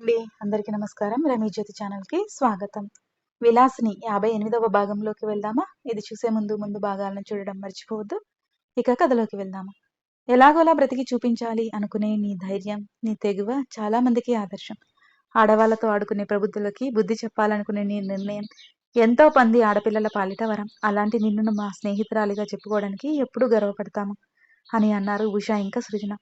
అండి. అందరికీ నమస్కారం. రమేష్ జ్యోతి ఛానల్కి స్వాగతం. విలాసిని యాభై ఎనిమిదవ భాగంలోకి వెళ్దామా? ఇది చూసే ముందు ముందు భాగాలను చూడడం మర్చిపోవద్దు. ఇక కథలోకి వెళ్దామా? ఎలాగోలా బ్రతికి చూపించాలి అనుకునే నీ ధైర్యం నీ తెగువ చాలా మందికి ఆదర్శం. ఆడవాళ్ళతో ఆడుకునే ప్రబుద్ధులకి బుద్ధి చెప్పాలనుకునే నీ నిర్ణయం ఎంతో మంది ఆడపిల్లల పాలిట వరం. అలాంటి నిన్ను మా స్నేహితురాలిగా చెప్పుకోవడానికి ఎప్పుడూ గర్వపడతాము? అని అన్నారు ఉషా ఇంకా సృజన.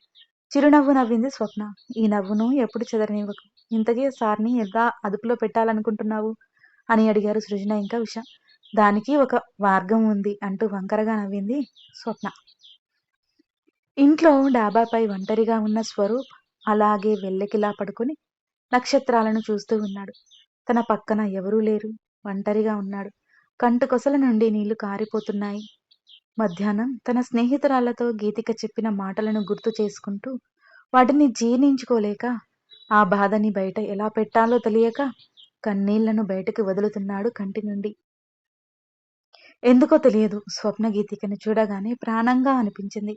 చిరునవ్వు నవ్వింది స్వప్న. ఈ నవ్వును ఎప్పుడు చెదరనివ్వకు. ఇంతకీ సార్ని ఎలా అదుపులో పెట్టాలనుకుంటున్నావు? అని అడిగారు సృజన ఇంకా ఉష దానికి ఒక మార్గం ఉంది అంటూ వంకరగా నవ్వింది స్వప్న. ఇంట్లో డాబాపై ఒంటరిగా ఉన్న స్వరూప్ అలాగే వెళ్ళకిలా పడుకొని నక్షత్రాలను చూస్తూ ఉన్నాడు. తన పక్కన ఎవరూ లేరు. ఒంటరిగా ఉన్నాడు. కంటుకొసల నుండి నీళ్ళు కారిపోతున్నాయి. మధ్యాహ్నం తన స్నేహితురాళ్ళతో గీతిక చెప్పిన మాటలను గుర్తు చేసుకుంటూ వాటిని జీర్ణించుకోలేక ఆ బాధని బయట ఎలా పెట్టాలో తెలియక కన్నీళ్ళను బయటకు వదులుతున్నాడు కంటి నుండి. ఎందుకో తెలియదు స్వప్న గీతికను చూడగానే ప్రాణంగా అనిపించింది.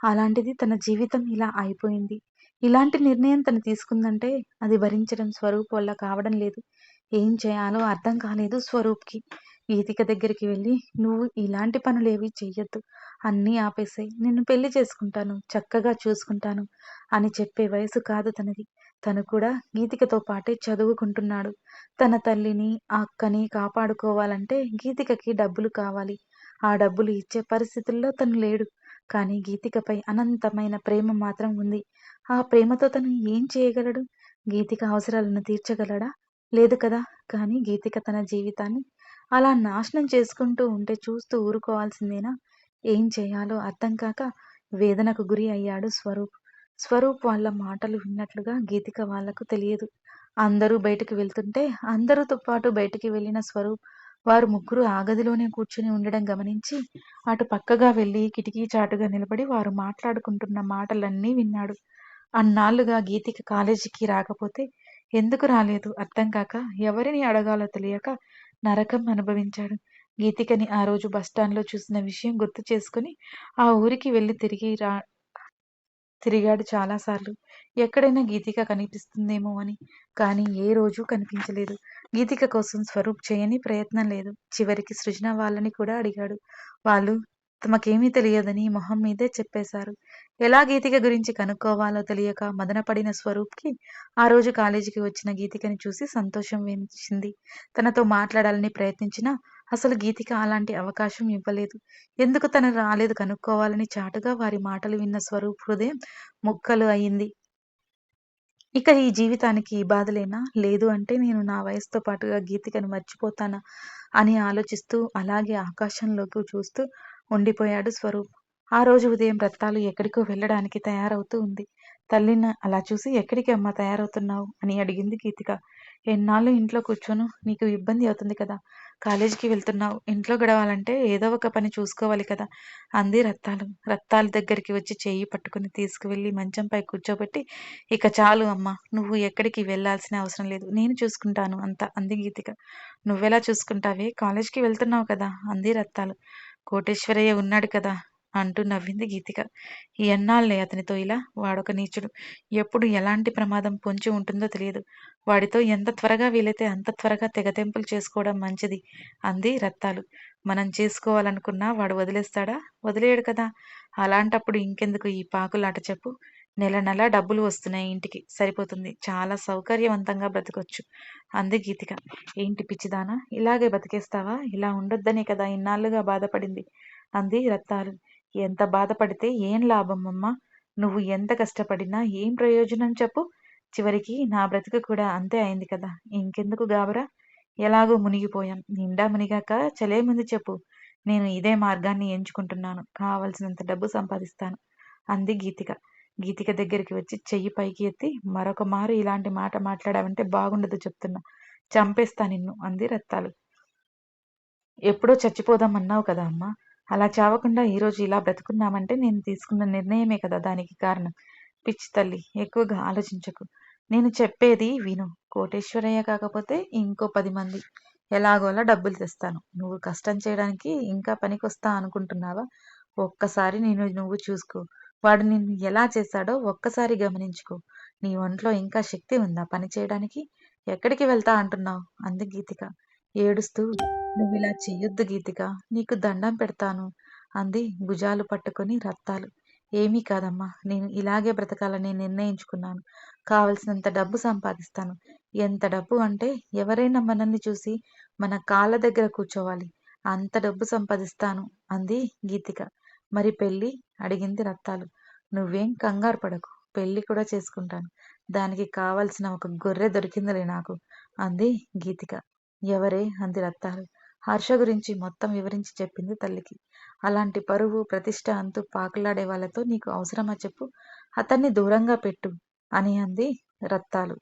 అలాంటిది తన జీవితం ఇలా అయిపోయింది. ఇలాంటి నిర్ణయం తను తీసుకుందంటే అది భరించడం స్వరూప్ వల్ల కావడం లేదు. ఏం చేయాలో అర్థం కాలేదు స్వరూప్కి. ఈతిక దగ్గరికి వెళ్ళి నువ్వు ఇలాంటి పనులేవి చెయ్యొద్దు. అన్నీ ఆపేసాయి. నిన్ను పెళ్ళి చేసుకుంటాను. చక్కగా చూసుకుంటాను అని చెప్పే వయసు కాదు తనది. తను కూడా గీతికతో పాటే చదువుకుంటున్నాడు. తన తల్లిని ఆ అక్కని కాపాడుకోవాలంటే గీతికకి డబ్బులు కావాలి. ఆ డబ్బులు ఇచ్చే పరిస్థితుల్లో తను లేడు. కానీ గీతికపై అనంతమైన ప్రేమ మాత్రం ఉంది. ఆ ప్రేమతో తను ఏం చేయగలడు? గీతిక అవసరాలను తీర్చగలడా? లేదు కదా? కానీ గీతిక తన జీవితాన్ని అలా నాశనం చేసుకుంటూ ఉంటే చూస్తూ ఊరుకోవాల్సిందేనా? ఏం చేయాలో అర్థం కాక వేదనకు గురి అయ్యాడు స్వరూప్. స్వరూప్ వాళ్ళ మాటలు విన్నట్లుగా గీతిక వాళ్ళకు తెలియదు. అందరూ బయటకు వెళ్తుంటే అందరితో పాటు బయటికి వెళ్ళిన స్వరూప్ వారు ముగ్గురు ఆగదిలోనే కూర్చుని ఉండడం గమనించి అటు పక్కగా వెళ్ళి కిటికీ చాటుగా నిలబడి వారు మాట్లాడుకుంటున్న మాటలన్నీ విన్నాడు. అన్నాళ్ళుగా గీతిక కాలేజీకి రాకపోతే ఎందుకు రాలేదు? అర్థం కాక ఎవరిని అడగాలో తెలియక నరకం అనుభవించాడు. గీతికని ఆ రోజు బస్టాండ్లో చూసిన విషయం గుర్తు చేసుకుని ఆ ఊరికి వెళ్ళి తిరిగి రా తిరిగాడు చాలాసార్లు. ఎక్కడైనా గీతిక కనిపిస్తుందేమో అని. కానీ ఏ రోజు కనిపించలేదు. గీతిక కోసం స్వరూప్ చేయని ప్రయత్నం లేదు. చివరికి సృజన వాళ్ళని కూడా అడిగాడు. వాళ్ళు తమకేమీ తెలియదని మొహం మీదే చెప్పేశారు. ఎలా గీతిక గురించి కనుక్కోవాలో తెలియక మదనపడిన స్వరూప్కి ఆ రోజు కాలేజీకి వచ్చిన గీతికని చూసి సంతోషం వేయించింది తనతో మాట్లాడాలని ప్రయత్నించినా అసలు గీతిక అలాంటి అవకాశం ఇవ్వలేదు. ఎందుకు తను రాలేదు కనుక్కోవాలని చాటుగా వారి మాటలు విన్న స్వరూప్ హృదయం ముక్కలు అయింది. ఇక ఈ జీవితానికి ఈ బాధలేనా? లేదు అంటే నేను నా వయసుతో పాటుగా గీతికను మర్చిపోతానా? అని ఆలోచిస్తూ అలాగే ఆకాశంలోకి చూస్తూ ఉండిపోయాడు స్వరూప్. ఆ రోజు ఉదయం రత్తాలు ఎక్కడికో వెళ్ళడానికి తయారవుతూ ఉంది. తల్లిని అలా చూసి ఎక్కడికి అమ్మ తయారవుతున్నావు? అని అడిగింది గీతిక ఎన్నాళ్ళు ఇంట్లో కూర్చోను? నీకు ఇబ్బంది అవుతుంది కదా. కాలేజీకి వెళ్తున్నావు. ఇంట్లో గడవాలంటే ఏదో ఒక పని చూసుకోవాలి కదా. అంది రత్తాలు. రత్తాల దగ్గరికి వచ్చి చేయి పట్టుకుని తీసుకువెళ్ళి మంచంపై కూర్చోబెట్టి ఇక చాలు అమ్మ నువ్వు ఎక్కడికి వెళ్ళాల్సిన అవసరం లేదు. నేను చూసుకుంటాను అంత అంది గీతిక నువ్వెలా చూసుకుంటావే? కాలేజీకి వెళ్తున్నావు కదా అంది రత్తాలు. కోటేశ్వరయ్య ఉన్నాడు కదా అంటూ నవ్వింది గీతిక. ఎన్నాళ్ళే అతనితో ఇలా వాడొక నీచుడు. ఎప్పుడు ఎలాంటి ప్రమాదం పొంచి ఉంటుందో తెలియదు. వాడితో ఎంత త్వరగా వీలైతే అంత త్వరగా తెగతెంపులు చేసుకోవడం మంచిది అంది రత్తాలు. మనం చేసుకోవాలనుకున్నా వాడు వదిలేస్తాడా? వదిలేయడు కదా. అలాంటప్పుడు ఇంకెందుకు ఈ పాకులాట చెప్పు. నెల నెల డబ్బులు వస్తున్నాయి ఇంటికి. సరిపోతుంది. చాలా సౌకర్యవంతంగా బ్రతకొచ్చు. అంది గీతిక. ఏంటి పిచ్చిదానా? ఇలాగే బతికేస్తావా? ఇలా ఉండొద్దనే కదా ఇన్నాళ్ళుగా బాధపడింది. అంది రత్తాలు ఎంత బాధపడితే ఏం లాభం అమ్మా? నువ్వు ఎంత కష్టపడినా ఏం ప్రయోజనం చెప్పు? చివరికి నా బ్రతుకు కూడా అంతే అయింది కదా. ఇంకెందుకు గాబరా? ఎలాగో మునిగిపోయాం. నిండా మునిగాక చలేముంది చెప్పు. నేను ఇదే మార్గాన్ని ఎంచుకుంటున్నాను. కావలసినంత డబ్బు సంపాదిస్తాను. అంది గీతిక. గీతిక దగ్గరికి వచ్చి చెయ్యి పైకి ఎత్తి మరొక మారు ఇలాంటి మాట మాట్లాడావంటే బాగుండదు చెప్తున్నా. చంపేస్తా నిన్ను అంది రత్తాలు. ఎప్పుడో చచ్చిపోదాం అన్నావు కదా అమ్మా. అలా చావకుండా ఈరోజు ఇలా బ్రతుకున్నామంటే నేను తీసుకున్న నిర్ణయమే కదా దానికి కారణం. పిచ్చి తల్లి ఎక్కువగా ఆలోచించకు. నేను చెప్పేది విను. కోటేశ్వరయ్య కాకపోతే ఇంకో పది మంది. ఎలాగోలా డబ్బులు తెస్తాను. నువ్వు కష్టం చేయడానికి ఇంకా పనికొస్తా అనుకుంటున్నావా? ఒక్కసారి నేను నువ్వు చూసుకో. వాడు నిన్ను ఎలా చేశాడో ఒక్కసారి గమనించుకో. నీ ఒంట్లో ఇంకా శక్తి ఉందా పని చేయడానికి? ఎక్కడికి వెళ్తా అంటున్నావు? అంది గీతిక. ఏడుస్తూ నువ్వు ఇలా చెయ్యొద్దు గీతిక. నీకు దండం పెడతాను అంది భుజాలు పట్టుకొని రత్తాలు ఏమీ కాదమ్మా. నేను ఇలాగే బ్రతకాలని నిర్ణయించుకున్నాను. కావలసినంత డబ్బు సంపాదిస్తాను. ఎంత డబ్బు అంటే ఎవరైనా మనల్ని చూసి మన కాళ్ళ దగ్గర కూర్చోవాలి. అంత డబ్బు సంపాదిస్తాను అంది గీతిక. మరి పెళ్ళి అడిగింది రత్తాలు. నువ్వేం కంగారు పడకు పెళ్ళి కూడా చేసుకుంటాను. దానికి కావలసిన ఒక గొర్రె దొరికిందిలే నాకు అంది గీతిక. ఎవరే? అంది రత్తాలు. హర్ష గురించి మొత్తం వివరించి చెప్పింది తల్లికి. అలాంటి పరువు ప్రతిష్ట అంతూ పాకులాడే వాళ్ళతో నీకు అవసరమా చెప్పు. అతన్ని దూరంగా పెట్టు అని అంది రత్తాలు.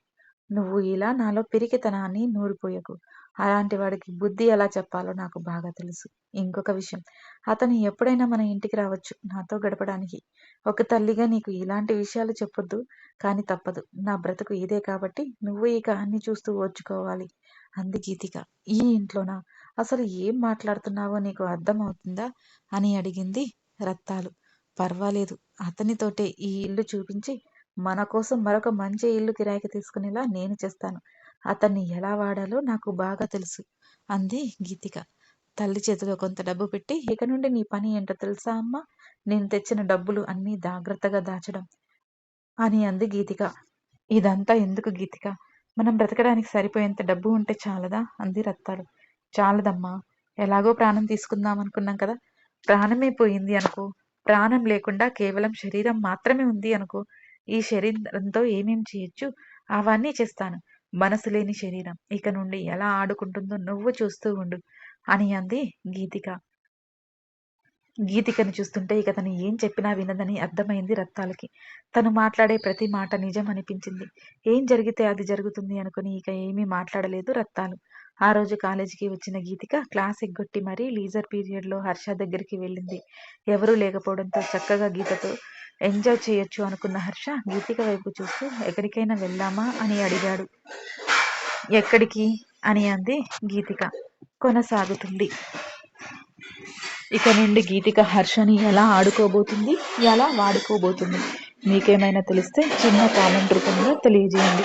నువ్వు ఇలా నాలో పిరికితనాన్ని నూరిపోయకు. అలాంటి వాడికి బుద్ధి ఎలా చెప్పాలో నాకు బాగా తెలుసు. ఇంకొక విషయం. అతను ఎప్పుడైనా మన ఇంటికి రావచ్చు. నాతో గడపడానికి. ఒక తల్లిగా నీకు ఇలాంటి విషయాలు చెప్పొద్దు. కానీ తప్పదు. నా బ్రతుకు ఇదే కాబట్టి నువ్వు ఇక అన్ని చూస్తూ ఓర్చుకోవాలి. అంది గీతిక. ఈ ఇంట్లోనా? అసలు ఏం మాట్లాడుతున్నావో నీకు అర్థమవుతుందా? అని అడిగింది రత్తాలు. పర్వాలేదు. అతనితోటే ఈ ఇల్లు చూపించి మన కోసం మరొక మంచి ఇల్లు కిరాయికి తీసుకునేలా నేను చేస్తాను. అతన్ని ఎలా వాడాలో నాకు బాగా తెలుసు. అంది గీతిక. తల్లి చేతిలో కొంత డబ్బు పెట్టి ఇక నుండి నీ పని ఏంటో తెలుసా అమ్మా? నేను తెచ్చిన డబ్బులు అన్నీ జాగ్రత్తగా దాచడం అని అంది గీతిక. ఇదంతా ఎందుకు గీతిక? మనం బ్రతకడానికి సరిపోయేంత డబ్బు ఉంటే చాలదా? అంది రత్తాలు. చాలదమ్మా. ఎలాగో ప్రాణం తీసుకుందాం అనుకున్నాం కదా. ప్రాణమే పోయింది అనుకో. ప్రాణం లేకుండా కేవలం శరీరం మాత్రమే ఉంది అనుకో. ఈ శరీరంతో ఏమేం చేయొచ్చు? అవన్నీ చేస్తాను. మనసు లేని శరీరం. ఇక నుండి ఎలా ఆడుకుంటుందో నువ్వు చూస్తూ ఉండు. అని అంది గీతిక. గీతికను చూస్తుంటే ఇక తను ఏం చెప్పినా వినదని అర్థమైంది రత్తాలకి. తను మాట్లాడే ప్రతి మాట నిజం అనిపించింది. ఏం జరిగితే అది జరుగుతుంది అనుకుని ఇక ఏమీ మాట్లాడలేదు రత్తాలు. ఆ రోజు కాలేజీకి వచ్చిన గీతిక క్లాస్ ఎగ్గొట్టి మరీ లీజర్ పీరియడ్లో హర్ష దగ్గరికి వెళ్ళింది. ఎవరూ లేకపోవడంతో చక్కగా గీతతో ఎంజాయ్ చేయొచ్చు అనుకున్న హర్ష గీతిక వైపు చూస్తూ ఎక్కడికైనా వెళ్దామా అని అడిగాడు. ఎక్కడికి? అని అంది గీతిక. కొనసాగుతుంది. ఇక నుండి గీతిక హర్షని ఎలా ఆడుకోబోతుంది ఎలా వాడుకోబోతుంది మీకేమైనా తెలిస్తే చిన్న కామెంట్ రూపంలో తెలియజేయండి.